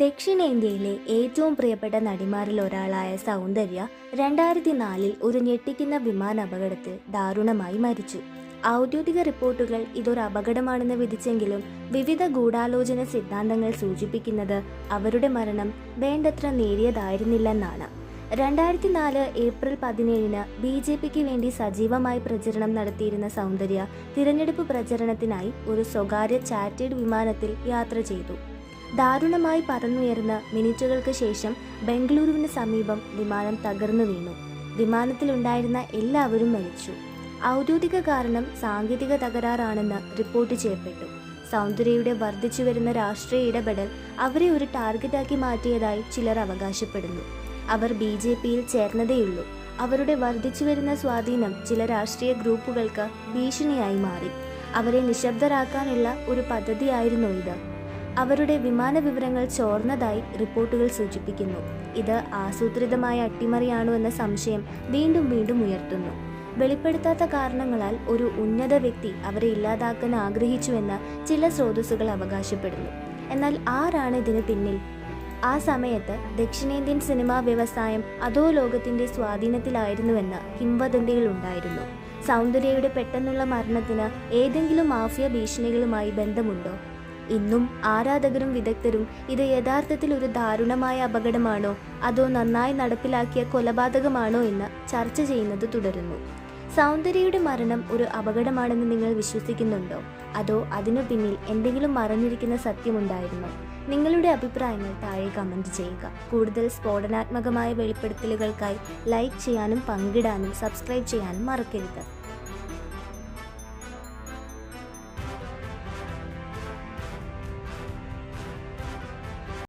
ദക്ഷിണേന്ത്യയിലെ ഏറ്റവും പ്രിയപ്പെട്ട നടിമാരിൽ ഒരാളായ സൗന്ദര്യ രണ്ടായിരത്തി നാലിൽ ഒരു ഞെട്ടിക്കുന്ന വിമാന അപകടത്തിൽ ദാരുണമായി മരിച്ചു. ഔദ്യോഗിക റിപ്പോർട്ടുകൾ ഇതൊരു അപകടമാണെന്ന് വിധിച്ചെങ്കിലും വിവിധ ഗൂഢാലോചന സിദ്ധാന്തങ്ങൾ സൂചിപ്പിക്കുന്നത് അവരുടെ മരണം വേണ്ടത്ര നേരിയതായിരുന്നില്ലെന്നാണ്. രണ്ടായിരത്തി നാല് ഏപ്രിൽ പതിനേഴിന് ബി ജെ പിക്ക് വേണ്ടി സജീവമായി പ്രചരണം നടത്തിയിരുന്ന സൗന്ദര്യ തിരഞ്ഞെടുപ്പ് പ്രചരണത്തിനായി ഒരു സ്വകാര്യ ചാറ്റേഡ് വിമാനത്തിൽ യാത്ര ചെയ്തു. ദാരുണമായി പറന്നുയർന്ന മിനിറ്റുകൾക്ക് ശേഷം ബംഗളൂരുവിന് സമീപം വിമാനം തകർന്നു വീണു. വിമാനത്തിലുണ്ടായിരുന്ന എല്ലാവരും മരിച്ചു. ഔദ്യോഗിക കാരണം സാങ്കേതിക തകരാറാണെന്ന് റിപ്പോർട്ട് ചെയ്യപ്പെട്ടു. സൗന്ദര്യയുടെ വർദ്ധിച്ചു വരുന്ന രാഷ്ട്രീയ ഇടപെടൽ അവരെ ഒരു ടാർഗറ്റാക്കി മാറ്റിയതായി ചിലർ അവകാശപ്പെടുന്നു. അവർ ബി ജെ പിയിൽ ചേർന്നതേയുള്ളൂ. അവരുടെ വർദ്ധിച്ചു വരുന്ന സ്വാധീനം ചില രാഷ്ട്രീയ ഗ്രൂപ്പുകൾക്ക് ഭീഷണിയായി മാറി. അവരെ നിശബ്ദരാക്കാനുള്ള ഒരു പദ്ധതിയായിരുന്നു ഇത്. അവരുടെ വിമാന വിവരങ്ങൾ ചോർന്നതായി റിപ്പോർട്ടുകൾ സൂചിപ്പിക്കുന്നു. ഇത് ആസൂത്രിതമായ അട്ടിമറിയാണോ എന്ന സംശയം വീണ്ടും വീണ്ടും ഉയർത്തുന്നു. വെളിപ്പെടുത്താത്ത കാരണങ്ങളാൽ ഒരു ഉന്നത വ്യക്തി അവരെ ഇല്ലാതാക്കാൻ ആഗ്രഹിച്ചുവെന്ന് ചില സ്രോതസ്സുകൾ അവകാശപ്പെടുന്നു. എന്നാൽ ആരാണ് ഇതിന് പിന്നിൽ? ആ സമയത്ത് ദക്ഷിണേന്ത്യൻ സിനിമാ വ്യവസായം അതോ ലോകത്തിന്റെ സ്വാധീനത്തിലായിരുന്നുവെന്ന് കിംവദന്തികൾ ഉണ്ടായിരുന്നു. സൗന്ദര്യയുടെ പെട്ടെന്നുള്ള മരണത്തിന് ഏതെങ്കിലും മാഫിയ ഭീഷണികളുമായി ബന്ധമുണ്ടോ? ഇന്നും ആരാധകരും വിദഗ്ധരും ഇത് യഥാർത്ഥത്തിൽ ഒരു ദാരുണമായ അപകടമാണോ? അതോ നന്നായി നടപ്പിലാക്കിയ കൊലപാതകമാണോ എന്ന് ചർച്ച ചെയ്യുന്നത് തുടരുന്നു. സൗന്ദര്യയുടെ മരണം ഒരു അപകടമാണെന്ന് നിങ്ങൾ വിശ്വസിക്കുന്നുണ്ടോ? അതോ അതിനു പിന്നിൽ എന്തെങ്കിലും മറഞ്ഞിരിക്കുന്ന സത്യമുണ്ടായിരുന്നോ? നിങ്ങളുടെ അഭിപ്രായങ്ങൾ താഴെ കമന്റ് ചെയ്യുക. കൂടുതൽ സ്ഫോടനാത്മകമായ വെളിപ്പെടുത്തലുകൾക്കായി ലൈക്ക് ചെയ്യാനും പങ്കിടാനും സബ്സ്ക്രൈബ് ചെയ്യാനും മറക്കരുത്.